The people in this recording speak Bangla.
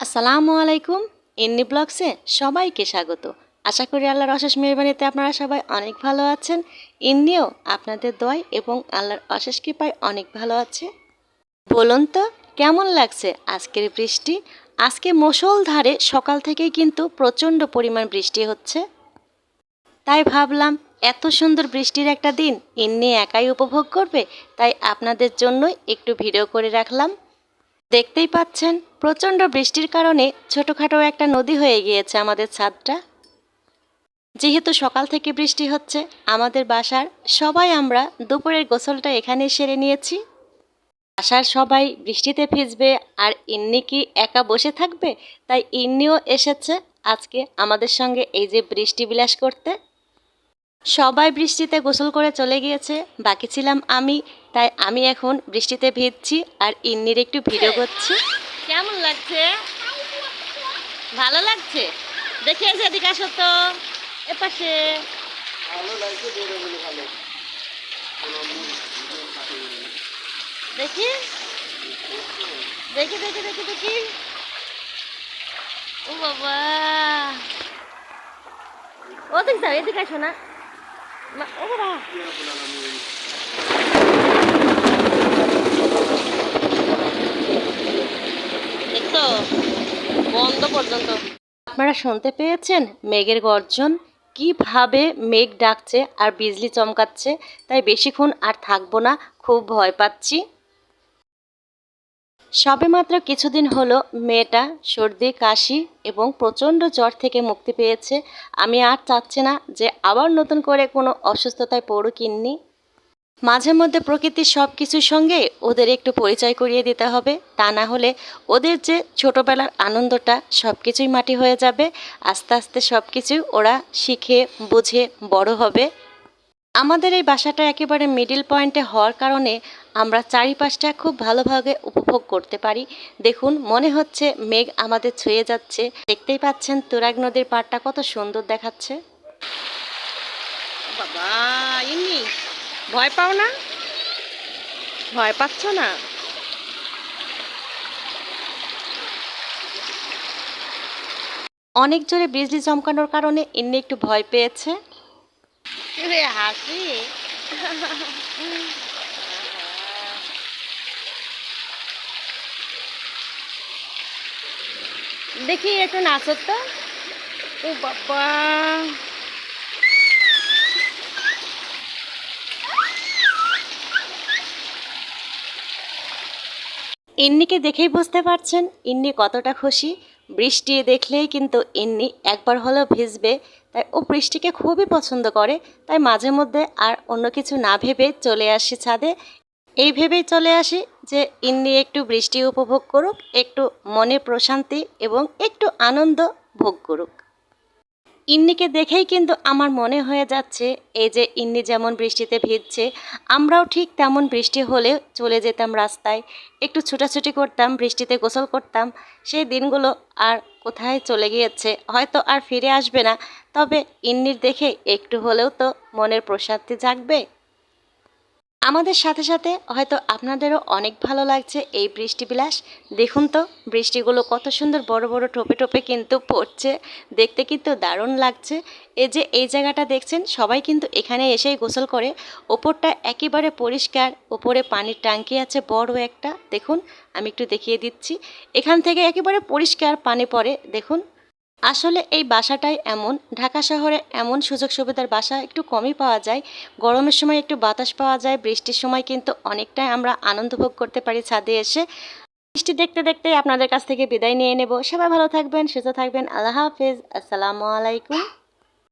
আসসালামু আলাইকুম এন্নি ব্লগসে সবাইকে স্বাগত। আশা করি আল্লাহর অশেষ মেহরবানিতে আপনারা সবাই অনেক ভালো আছেন। এমনিও আপনাদের দয় এবং আল্লাহর অশেষ কৃপায় অনেক ভালো আছে। বলুন তো, কেমন লাগছে আজকের বৃষ্টি? আজকে মুষলধারে সকাল থেকেই কিন্তু প্রচণ্ড পরিমাণ বৃষ্টি হচ্ছে। তাই ভাবলাম, এত সুন্দর বৃষ্টির একটা দিন এমনি একাই উপভোগ করবে, তাই আপনাদের জন্যই একটু ভিডিও করে রাখলাম। দেখতেই পাচ্ছেন, প্রচণ্ড বৃষ্টির কারণে ছোটোখাটো একটা নদী হয়ে গিয়েছে আমাদের ছাদটা। যেহেতু সকাল থেকে বৃষ্টি হচ্ছে, আমাদের বাসার সবাই আমরা দুপুরের গোসলটা এখানে সেরে নিয়েছি। বাসার সবাই বৃষ্টিতে ভিজবে আর ইন্নি কি একা বসে থাকবে? তাই ইন্নিও এসেছে আজকে আমাদের সঙ্গে এই যে বৃষ্টি বিলাস করতে। সবাই বৃষ্টিতে গোসল করে চলে গিয়েছে বাকি ছিলাম আমি তাই আমি এখন বৃষ্টিতে ভিজছি আর ইন্নির একটু ভিডিও করছি। কেমন লাগছে? ভালো লাগছে? দেখে এসে এদিকে আসো তো এপাশে। দেখি। দেখি দেখি দেখি দেখি। ও বাবা। ও দেখ এদিকে আসো না। দেখছ? বন্ধ পর্যন্ত। আপনারা শুনতে পেয়েছেন মেঘের গর্জন? কীভাবে মেঘ ডাকছে আর বিজলি চমকাচ্ছে? তাই বেশিক্ষণ আর থাকব না, খুব ভয় পাচ্ছি। সবেমাত্র কিছুদিন হলো মেয়েটা, সর্দি, কাশি এবং প্রচণ্ড জ্বর থেকে মুক্তি পেয়েছে। আমি আর চাচ্ছি না যে আবার নতুন করে কোনো অসুস্থতায় পড়ুক কিননি মাঝে মধ্যে প্রকৃতির সব কিছুর সঙ্গে ওদের একটু পরিচয় করিয়ে দিতে হবে। তা না হলে ওদের যে ছোটোবেলার আনন্দটা সব কিছুই মাটি হয়ে যাবে। আস্তে আস্তে সব কিছু ওরা শিখে, বুঝে বড় হবে। আমাদের এই বাসাটা একেবারে মিডিল পয়েন্টে হওয়ার কারণে আমরা চারিপাশটা খুব ভালোভাবে উপভোগ করতে পারি। দেখুন মনে হচ্ছে মেঘ আমাদের ছুঁয়ে যাচ্ছে। দেখতেই পাচ্ছেন তুরাগ নদীর পাড়টা কত সুন্দর দেখাচ্ছে। বাবা ইনি ভয় পাও না? ভয় পাচ্ছ না? অনেক জোরে বিজলি চমকানোর কারণে ইন্নি একটু ভয় পেয়েছে। রে হাসি দেখি, একটু নাচো তো। ও বাবা। ইন্নিকে দেখেই বুঝতে পারছেন, ইন্নি কতটা খুশি। বৃষ্টি দেখলেই কিন্তু ইন্নি একবার হলেও ভিজবে। তাই ও বৃষ্টিকে খুবই পছন্দ করে, তাই মাঝে মধ্যে আর অন্য কিছু না ভেবে চলে আসি ছাদে। এই ভেবেই চলে আসি যে ইন্নি একটু বৃষ্টি উপভোগ করুক, একটু মনে প্রশান্তি এবং একটু আনন্দ ভোগ করুক। ইন্নিকে দেখেই কিন্তু আমার মনে হয়ে যাচ্ছে, এই যে ইন্নি যেমন বৃষ্টিতে ভিজছে, আমরাও ঠিক তেমন বৃষ্টি হলে চলে যেতাম রাস্তায়। একটু ছুটাছুটি করতাম, বৃষ্টিতে গোসল করতাম, সেই দিনগুলো আর কোথায় চলে গিয়েছে, হয়তো আর ফিরে আসবে না। তবে ইন্নির দেখে একটু হলেও তো মনের প্রশান্তি জাগবে। আমাদের সাথে সাথে হয়তো আপনাদেরও অনেক ভালো লাগছে এই বৃষ্টি বিলাস দেখুন তো, বৃষ্টিগুলো কত সুন্দর বড় বড় টোপে টোপে কিন্তু পড়ছে। দেখতে কিন্তু দারুণ লাগছে। এই যে এই জায়গাটা দেখছেন, সবাই কিন্তু এখানে এসেই গোসল করে। ওপরটা একেবারে পরিষ্কার, ওপরে পানির ট্যাঙ্কি আছে বড় একটা। দেখুন, আমি একটু দেখিয়ে দিচ্ছি। এখান থেকে একেবারে পরিষ্কার পানি পড়ে। দেখুন আসলে এই বাসাটাই এমন। ঢাকা শহরে এমন সুযোগ সুবিধার বাসা একটু কমই পাওয়া যায়। গরমের সময় একটু বাতাস পাওয়া যায়, বৃষ্টির সময় কিন্তু অনেকটাই আমরা আনন্দ ভোগ করতে পারি ছাদে এসে। বৃষ্টি দেখতে দেখতে আপনাদের কাছ থেকে বিদায় নিয়ে নেব। সবাই ভালো থাকবেন, সুস্থ থাকবেন। আল্লাহ হাফিজ। আসসালামু আলাইকুম।